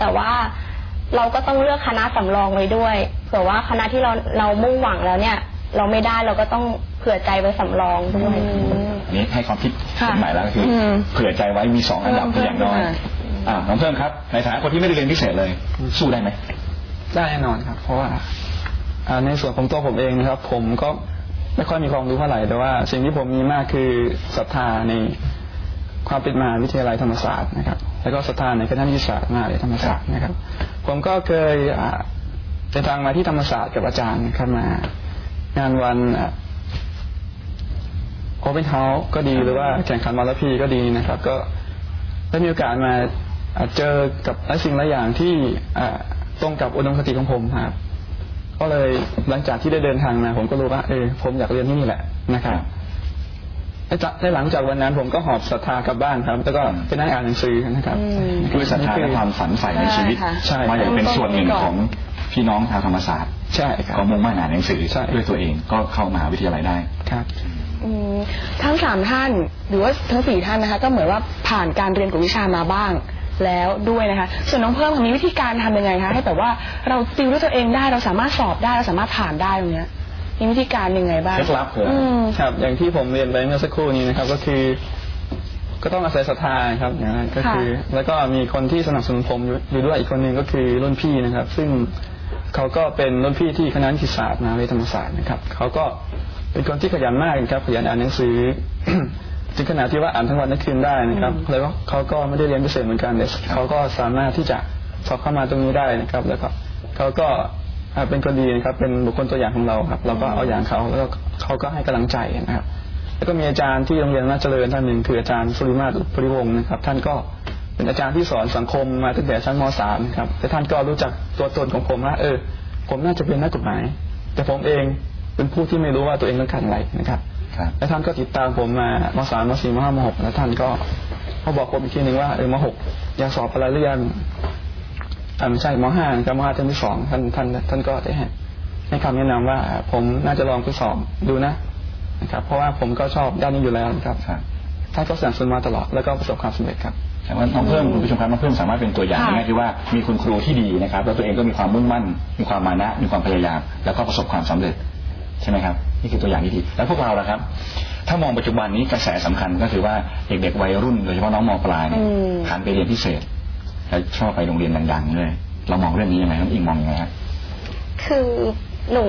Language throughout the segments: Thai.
แต่ว่าเราก็ต้องเลือกคณะสำรองไว้ด้วยเผื่อว่าคณะที่เราเรามุ่งหวังแล้วเนี่ย เราไม่ได้เราก็ต้องเผื่อใจไว้สำรองด้วยอันนี้ให้ความคิดค่ะใหม่แล้วก็คืออม เผื่อใจไว้มีสองอันดับเพิ่มอย่างน้อยขึ้นมาอ่าน้องเพิ่มครับ ในฐานะคนที่ไม่ได้เรียนพิเศษเลย สู้ได้ไหม ได้แน่นอนครับ เพราะว่าอ่าในส่วนของตัวผมเองนะครับ ผมก็ไม่ค่อยมีความรู้เท่าไหร่แต่ว่าสิ่งที่ผมมีมากคือศรัทธาในความเป็นมหาวิทยาลัยธรรมศาสตร์นะครับ แล้วก็ศรัทธาในคณะนิติศาสตร์มาวิทยาลัยธรรมศาสตร์นะครับ ผมก็เคยเดินทางมาที่ธรรมศาสตร์กับอาจารย์ครับมางานวันโอเ n นเฮาส์ก็ดีหรือว่าแข่งขันมาราพีก็ดีนะครับ ก็ได้มีโอกาสมาเจอกับหลายสิ่งหลายอย่างที่อตรงกับอุดมคติของผมครับก็เลยหลังจากที่ได้เดินทางมาผมก็รู้ว่าเออผมอยากเรียนที่นี่แหละนะครับ และจากและหลังจากวันนั้นผมก็หอบศรัทธากลับบ้านครับ แล้วก็ไปนั่งอ่านหนังสือนะครับด้วยศรัทธาและความฝันใฝ่ในชีวิตใช่ว่าอยากเป็นส่วนหนึ่งของพี่น้องชาวธรรมศาสตร์ใช่ครับก็มุ่งมั่นอ่านหนังสือใช่ด้วยตัวเองก็เข้ามหาวิทยาลัยได้ครับอืมทั้งสามท่านหรือว่าทั้งสี่ท่านนะคะ ก็เหมือนว่าผ่านการเรียนกวดวิชามาบ้างแล้วด้วยนะคะ ส่วนน้องเพิ่มค่ะมีวิธีการทำยังไงคะให้แบบว่าเราติวด้วยตัวเองได้เราสามารถสอบได้เราสามารถผ่านได้ตรงเนี้ย มีวิธีการยังไงบ้างเคล็ดลับคืออะไรอืมครับอย่างที่ผมเรียนไปเมื่อสักครู่นี้นะครับก็คือ ก็ต้องอาศัยศรัทธาครับอย่างนั้นก็คือ แล้วก็มีคนที่สนับสนุนผมอยู่อยู่ด้วยอีกคนหนึ่งก็คือรุ่นพี่นะครับ ซึ่งเขาก็เป็นรุ่นพี่ที่คณะนิติศาสตร์มหาวิทยาลัยธรรมศาสตร์นะครับเขาก็เป็นคนที่ขยันมากนะครับขยันอ่านหนังสือถึงขนาดที่ว่าอ่านทั้งวันทั้งคืนได้นะครับ แล้วก็เขาก็ไม่ได้เรียนพิเศษเหมือนกันแต่เขาก็สามารถที่จะสอบเข้ามาตรงนี้ได้นะครับ แล้วก็เขาก็อ่า เป็นคนดีนะครับ เป็นบุคคลตัวอย่างของเราครับ เราก็เอาอย่างเขาแล้วก็เขาก็ให้กำลังใจนะครับ แล้วก็มีอาจารย์ที่โรงเรียนราชเจริญท่านหนึ่งคืออาจารย์สุริมาศอุปริวงศ์นะครับ ท่านก็เป็นอาจารย์ที่สอนสังคมมาตั้งแต่ชั้นม .3 นะครับแต่ท่านก็รู้จักตัวตนของผมว่าเออ ผมน่าจะเป็นนักกฎหมาย แต่ผมเองเป็นผู้ที่ไม่รู้ว่าตัวเองต้องการอะไรนะครับครับแล้วท่านก็ติดตามผมมามสามมสี่มห้ามหกแล้วท่านก็เขาบอกผมอีกทีหนึ่งว่าเออมหกอยากสอบอะไรหรือยัง อ่าไม่ใช่มห้านะครับมห้าเทอมที่สองท่านท่านท่านก็ได้ให้ให้คำแนะนำว่าผมน่าจะลองทดสอบดูนะนะครับ เพราะว่าผมก็ชอบด้านนี้อยู่แล้วนะครับครับท่านก็สนับสนุนมาตลอดแล้วก็ประสบความสำเร็จครับแต่ว่าน้องเพิ่มคุณผู้ชมครับน้องเพิ่มสามารถเป็นตัวอย่างค่ะในแง่ที่ว่ามีคุณครูที่ดีนะครับ แล้วตัวเองก็มีความมุ่งมั่น มีความมานะ มีความพยายาม แล้วก็ประสบความสำเร็จใช่ไหมครับนี่คือตัวอย่างที่ดีแล้วพวกเราล่ะครับ ถ้ามองปัจจุบันนี้กระแสสำคัญก็คือว่าเด็กๆวัยรุ่นโดยเฉพาะน้องมปลายเนี่ยอืมหันไปเรียนพิเศษ แล้วชอบไปโรงเรียนดังๆด้วยเรามองเรื่องนี้ยังไงน้องอิงมองยังไงครับคือหนู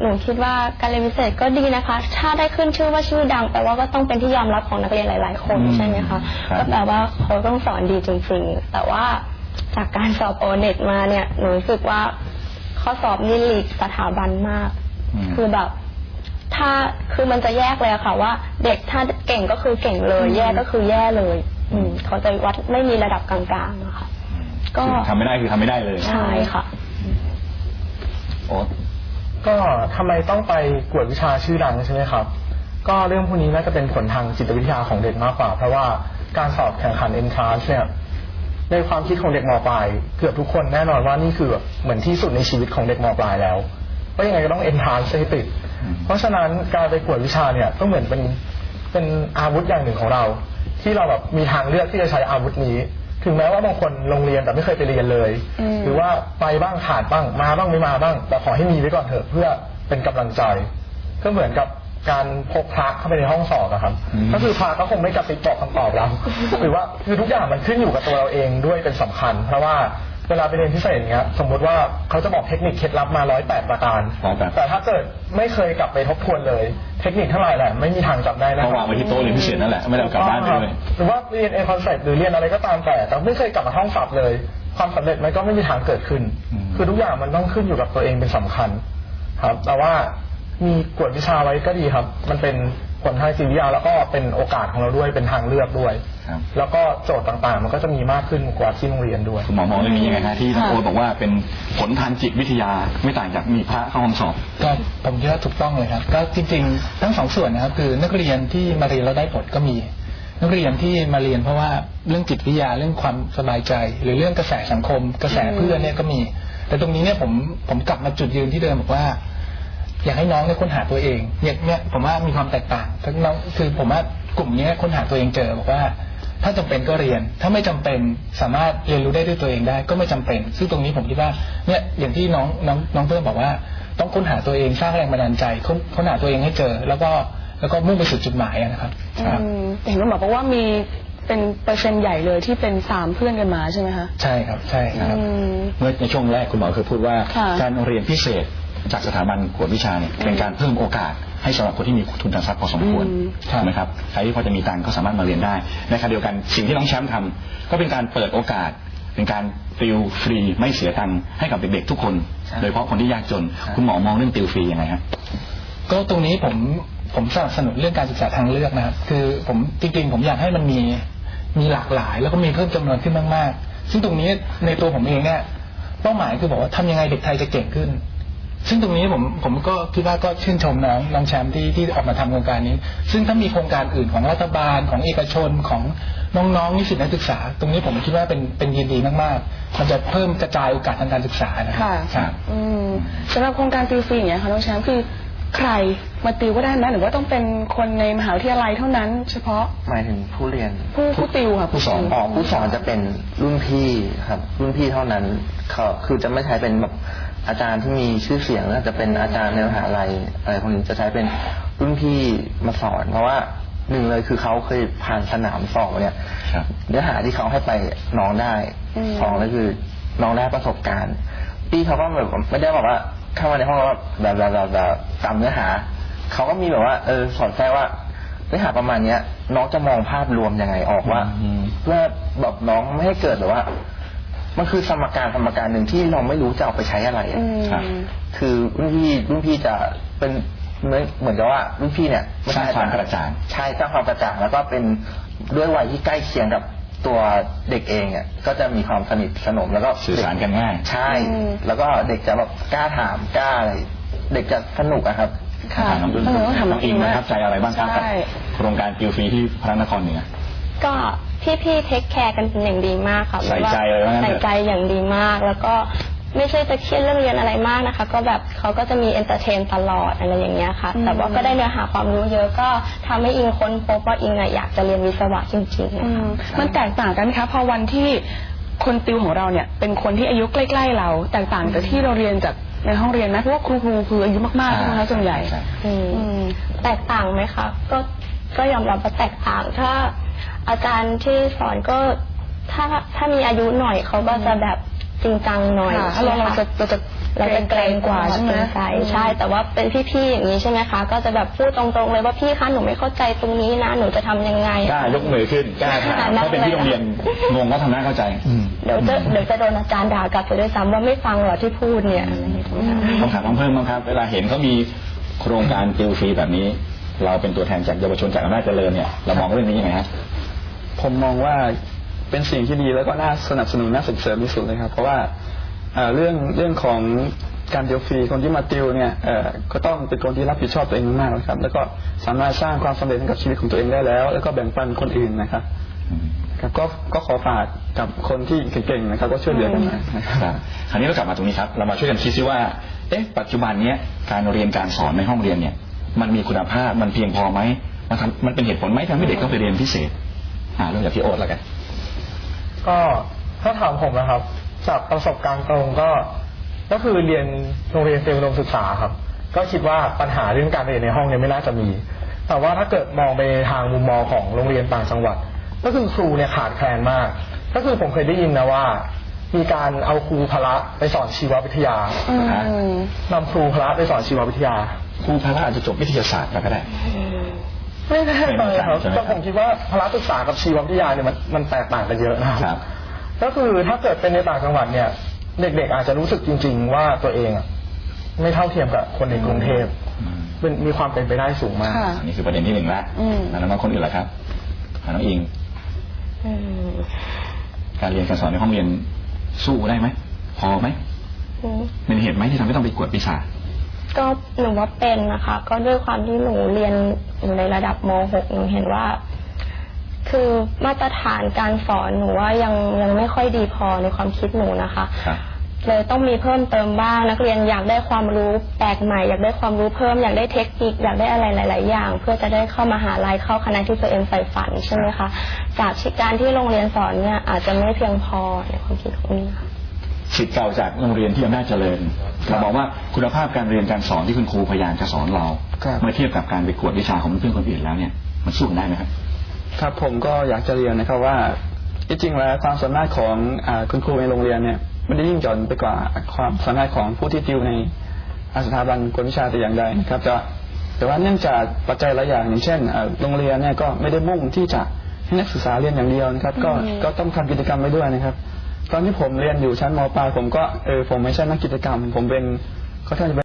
หนูคิดว่าการเรียนพิเศษก็ดีนะคะ ถ้าได้ขึ้นชื่อว่าชื่อดังแปลว่าก็ต้องเป็นที่ยอมรับของนักเรียนหลาย ๆ คนอืมใช่ไหมคะครับก็แปลว่าเขาต้องสอนดีจริงๆ แต่ว่าจากการสอบโอเน็ตมาเนี่ยหนูรู้สึกว่าข้อสอบนี่หลีกสถาบันมากมคือแบบถ้าคือมันจะแยกเลยอะค่ะว่า เด็กถ้าเก่งก็คือเก่งเลย แย่ก็คือแย่เลย อืมเขาจะวัดไม่มีระดับกลางๆนะคะ ก็คือทำไม่ได้คือทำไม่ได้เลย ใช่ค่ะโอ๊ตก็ทำไมต้องไปกวดวิชาชื่อดังใช่ไหมครับ ก็เรื่องพวกนี้น่าจะเป็นผลทางจิตวิทยาของเด็กมากกว่า เพราะว่าการสอบแข่งขัน entrance เนี่ยในความคิดของเด็กมปลายเกือบทุกคนแน่นอนว่านี่คือแบบเหมือนที่สุดในชีวิตของเด็กมปลายแล้วว่ายังไงก็ต้อง entrance ให้ติดอืมเพราะฉะนั้นการไปกวดวิชาเนี่ยก็เหมือนเป็นเป็นอาวุธอย่างหนึ่งของเรา ที่เราแบบมีทางเลือกที่จะใช้อาวุธนี้ ถึงแม้ว่าบางคนลงเรียนแต่ไม่เคยไปเรียนเลยอืมหรือว่าไปบ้างขาดบ้างมาบ้างไม่มาบ้าง แต่ขอให้มีไว้ก่อนเถอะเพื่อเป็นกำลังใจ ก็เหมือนกับการพกพระเข้าไปในห้องสอบอะครับอืมก็คือพระก็คงไม่กระติบบอกคำตอบเราหรือว่าคือทุกอย่างมันขึ้นอยู่กับตัวเราเองด้วยเป็นสำคัญ เพราะว่า เวลาไปเรียนพิเศษเนี้ยสมมุติว่าเขาจะบอกเทคนิคเคล็ดลับมาร้อยแปดประการ 108 แต่ถ้าเกิดไม่เคยกลับไปทบทวนเลย เทคนิคเท่าไหร่แหละไม่มีทางจำได้นะก็วางไว้ที่โต๊ะเรียนพิเศษนั่นแหละไม่ได้เอากลับบ้านไปด้วยหรือว่าเรียนเอคอนเซ็ปต์หรือเรียนอะไรก็ตามแต่ แต่ไม่เคยกลับมาท่องศัพท์เลย ความสำเร็จมันก็ไม่มีทางเกิดขึ้นอืมคือทุกอย่างมันต้องขึ้นอยู่กับตัวเองเป็นสำคัญ ครับ แต่ว่ามีกวดวิชาไว้ก็ดีครับ มันเป็นผลทางจิตวิทยาแล้วก็เป็นโอกาสของเราด้วยเป็นทางเลือกด้วย ครับแล้วก็โจทย์ต่างๆ มันก็จะมีมากขึ้นกว่าที่โรงเรียนด้วย คุณหมอมองเรื่องนี้ยังไงฮะที่น้องค่ะโอ๊ตบอกว่าเป็นผลทางจิตวิทยาไม่ต่างจากมีพระเข้าห้องสอบ ก็ผมคิดว่าถูกต้องเลยครับ ก็จริงๆ ทั้งสองส่วนนะครับ คือนักเรียนที่มาเรียนแล้วได้ผลก็มี นักเรียนที่มาเรียนเพราะว่าเรื่องจิตวิทยาเรื่องความสบายใจ หรือเรื่องกระแสสังคม กระแสเพื่อนเนี่ยก็มี แต่ตรงนี้เนี่ยผมผมกลับมาจุดยืนที่เดิมบอกว่าอยากให้น้องเนี่ยค้นหาตัวเองเนี่ยเนี่ยผมว่ามีความแตกต่างทั้งน้องคือผมว่ากลุ่มเนี้ยค้นหาตัวเองเจอบอกว่า ถ้าจำเป็นก็เรียน ถ้าไม่จำเป็นสามารถเรียนรู้ได้ด้วยตัวเองได้ ก็ไม่จำเป็น ซึ่งตรงนี้ผมคิดว่าเนี่ยอย่างที่น้องน้องน้องเพิ่มบอกว่า ต้องค้นหาตัวเองสร้างแรงบันดาลใจค้นค้นหาตัวเองให้เจอ แล้วก็แล้วก็มุ่งไปสู่จุดหมายอะนะครับอืมเห็นคุณหมอบอกว่ามีเป็นเปอร์เซ็นต์ใหญ่เลยที่เป็นสามเพื่อนกันมาใช่ไหมคะใช่ครับใช่ครับอืมเมื่อในช่วงแรกคุณหมอเคยพูดว่าค่ะการเรียนพิเศษ จากสถาบันกวดวิชาเนี่ยเป็นการเพิ่มโอกาสให้สำหรับคนที่มีทุนทรัพย์พอสมควรอืมถูกไหมครับใครที่พอจะมีตังค์ก็สามารถมาเรียนได้ในขณะเดียวกันสิ่งที่น้องแชมป์ทำก็เป็นการเปิดโอกาสเป็นการติวฟรีไม่เสียตังค์ให้กับเด็กๆทุกคน โดยเฉพาะคนที่ยากจน คุณหมอมองเรื่องติวฟรียังไงครับก็ตรงนี้ผมผมสนับสนุนเรื่องการศึกษาทางเลือกนะครับ คือผมจริงๆผมอยากให้มันมีมีหลากหลาย แล้วก็มีเพิ่มจำนวนขึ้นมากๆ ซึ่งตรงนี้ในตัวผมเองเนี่ยเป้าหมายคือบอกว่าทำยังไงเด็กไทยจะเก่งขึ้น ซึ่งตรงนี้ผมผมก็คิดว่าก็ชื่นชมน้องน้องแชมป์ที่ที่ออกมาทำโครงการนี้ ซึ่งถ้ามีโครงการอื่นของรัฐบาลของเอกชนของน้องๆนิสิตนักศึกษา ตรงนี้ผมคิดว่าเป็นเป็นยินดีมากๆ มันจะเพิ่มกระจายโอกาสทางการศึกษานะครัค่ะครับ อืมสำหรับโครงการติวฟรีอย่างเงี้ยค่ะน้องแชมป์คือใครมาติวก็ได้ไหมหรือว่าต้องเป็นคนในมหาวิทยาลัยเท่านั้น เฉพาะหมายถึงผู้เรียนผู้ผู้ติวค่ะผู้สอนติว อ๋อผู้สอนจะเป็นรุ่นพี่ครับ รุ่นพี่เท่านั้นเขาคือจะไม่ใช้เป็นแบบ อาจารย์ที่มีชื่อเสียงแล้วจะเป็นอาจารย์ในมหาลัยอะไรพวกนี้จะใช้เป็นรุ่นพี่มาสอน เพราะว่าหนึ่งเลยคือเขาเคยผ่านสนามสอบมาเนี่ยครับเนื้อหาที่เขาให้ไปน้องได้อืมสองเลยคือน้องได้ประสบการณ์พี่เขาก็แบบไม่ได้บอกว่าเข้ามาในห้องแล้วแบบแบบแบบแบบจำเนื้อหาเขาก็มีแบบว่า เออสอนแค่ว่าเนื้อหาประมาณเนี้ย น้องจะมองภาพรวมยังไงออกว่าอืมเพื่อแบบน้องไม่ให้เกิดแบบว่า มันคือสมการสมการหนึ่งที่เราไม่รู้จะเอาไปใช้อะไรอะอืมครับคือรุ่นพี่รุ่นพี่จะเป็นเหมือนเหมือนกับว่ารุ่นพี่เนี่ยไใช่สร้างความกระจ่างใช่สร้างความกระจ่างแล้วก็เป็นด้วยวัยที่ใกล้เคียงกับตัวเด็กเองเนี่ยก็จะมีความสนิทสนมแล้วก็สื่อสารกันง่ายใช่อืมแล้วก็เด็กจะแบบกล้าถามกล้าอะไรเด็กจะสนุกอะครับค่ะน้องเออต้องถามน้องอิงประทับใจอะไรบ้างครับกับใช่โครงการติวฟรีที่พระนครเหนือก็ พี่ๆเทคแคร์กันเป็นอย่างดีมากค่ะใส่ใจเลยว่างั้นเถอะ ใส่ใจอย่างดีมาก แล้วก็ไม่ใช่จะเครียดเรื่องเรียนอะไรมากนะคะ ก็แบบเขาก็จะมีเอนเตอร์เทนตลอดอะไรอย่างเงี้ยค่ะอืมแต่ว่าก็ได้เนื้อหาความรู้เยอะก็ทำให้อิงค้นพบว่าอิงอะอยากจะเรียนวิศวะจริงๆอืนะคะ มมันแตกต่างกันไหมคะพอวันที่คนติวของเราเนี่ย เป็นคนที่อายุใกล้ๆเรา แตกต่างกับที่เราเรียนจากในห้องเรียนไหมเพราะว่าครูครูคืออายุมากๆใช่ไหมคะส่วนใหญ่ใช่ อืม อืม แตกต่างไหมคะ ก็ ก็ยอมรับว่าแตกต่าง ถ้า อาจารย์ที่สอนก็ถ้าถ้ามีอายุหน่อยเขาก็จะแบบจริงจังหน่อยค่ะถ้าเราเราจะเราจะเราจะเกรงกว่าใช่ไหมเกรงใจใช่ แต่ว่าเป็นพี่ๆอย่างนี้ใช่ไหมคะ ก็จะแบบพูดตรงๆเลยว่าพี่คะหนูไม่เข้าใจตรงนี้นะหนูจะทำยังไงกล้ายกมือขึ้นกล้าถามถ้าเป็นที่โรงเรียนงงก็ทำหน้าเข้าใจเดี๋ยวจะเดี๋ยวจะโดนอาจารย์ด่ากลับไปด้วยซ้ำว่าไม่ฟังเหรอที่พูดเนี่ยอะไรอย่างเงี้ยต้องถามน้องเพิ่มบ้างครับ เวลาเห็นเขามีโครงการติวฟรีแบบนี้ เราเป็นตัวแทนจากเยาวชนจากอำนาจเจริญเนี่ยเรามองเรื่องนี้ยังไงฮะผ มมองว่าเป็นสิ่งที่ดีแล้วก็น่าสนับสนุนน่าส่งเสริมที่สุดเลยครับ เพราะว่าเรื่องเรื่องของการติวฟรีคนที่มาติวเนี่ยก็ต้องเป็นคนที่รับผิดชอบตัวเองมากๆนะครับ แล้วก็สามารถสร้างความสำเร็จให้กับชีวิตของตัวเองได้แล้ว แล้วก็แบ่งปันคนอื่นนะครับครับก็ก็ขอฝากกับคนที่เก่งๆนะครับ ก็ช่วยเหลือกันนะครับรับคราวนี้เรากลับมาตรงนี้ครับ เรามาช่วยกันคิดซิว่าเอ๊ะปัจจุบันเนี้ยการเรียนการสอนในห้องเรียนเนี่ย มันมีคุณภาพมันเพียงพอไหมมันทำมันเป็นเหตุผลไหมทำให้เด็กต้องไปเรียนพิเศษ อ่าเริ่มจากพี่โอ๊ตแล้วกัน ก็ถ้าถามผมนะครับ จากประสบการณ์ตรงก็ ก็คือเรียนโรงเรียนเตรียมอุดมศึกษาครับ ก็คิดว่าปัญหาเรื่องการเรียนในห้องเนี่ยไม่น่าจะมี แต่ว่าถ้าเกิดมองไปทางมุมมองของโรงเรียนต่างจังหวัด ก็คือครูเนี่ยขาดแคลนมาก ก็คือผมเคยได้ยินนะว่ามีการเอาครูพละไปสอนชีววิทยาอืมนำครูพละไปสอนชีววิทยา ครูพละอาจจะจบวิทยาศาสตร์มาก็ได้ ไม่แน่ใจครับใช่ไหมครับแต่ผมคิดว่าพละศึกษากับชีววิทยาเนี่ยมันมันแตกต่างกันเยอะนะคครัรับ ก็คือถ้าเกิดเป็นในต่างจังหวัดเนี่ย เด็กๆอาจจะรู้สึกจริง ๆ ว่าตัวเองอะไม่เท่าเทียมกับคนในกรุงเทพอืมเป็นมีความเป็นไปได้สูงมากค่ะอันนี้คือประเด็นที่หนึ่งละอืมแล้วมาคนอื่นละครับอ่าน้องอิงอืมการเรียนการสอนในห้องเรียนสู้ได้ไหมพอไหมอืมเป็นเหตุไหมที่ทำให้ต้องไปกวดวิชาก็หนูว่าเป็นนะคะ ก็ด้วยความที่หนูเรียน อยู่ในระดับม .6 หนูเห็นว่า คือมาตรฐานการสอนหนูว่ายังยังไม่ค่อยดีพอในความคิดหนูนะคะครับเลยต้องมีเพิ่มเติมบ้างนักเรียนอยากได้ความรู้แปลกใหม่อยากได้ความรู้เพิ่มอยากได้เทคนิคอยากได้อะไรหลาย ๆ อย่าง เพื่อจะได้เข้ามหาลัยเข้าคณะที่ตัวเองใฝ่ฝันใช่ไหมคะจากการที่โรงเรียนสอนเนี่ยอาจจะไม่เพียงพอในความคิดของนี่ค่ะ สิทธิ์เก่าจากโรงเรียนที่อำนาจเจริญเราบอกว่าคุณภาพการเรียนการสอนที่คุณครูพยายามจะสอนเราครับเมื่อเทียบกับการไปกวดวิชาของเพื่อนๆคนอื่นแล้วเนี่ยมันสู้กันได้ไหมครับครับผมก็อยากจะเรียนนะครับว่าที่จริงแล้วความสามารถของอาคุณครูในโรงเรียนเนี่ยไม่ได้ยิ่งหย่อนไปกว่าความสามารถของผู้ที่ติวในอาสถาบันกวดวิชาแต่อย่างใดนะครับแต่แต่ว่าเนื่องจากปัจจัยหลายอย่างอย่างเช่นอ่าโรงเรียนเนี่ยก็ไม่ได้มุ่งที่จะให้นักศึกษาเรียนอย่างเดียวนะครับ ก็ก็ต้องทำกิจกรรมไปด้วยนะครับ ตอนที่ผมเรียนอยู่ชั้นมปลายผมก็เออผมไม่ใช่นักกิจกรรม ผมเป็นเขาท่านจะเป็น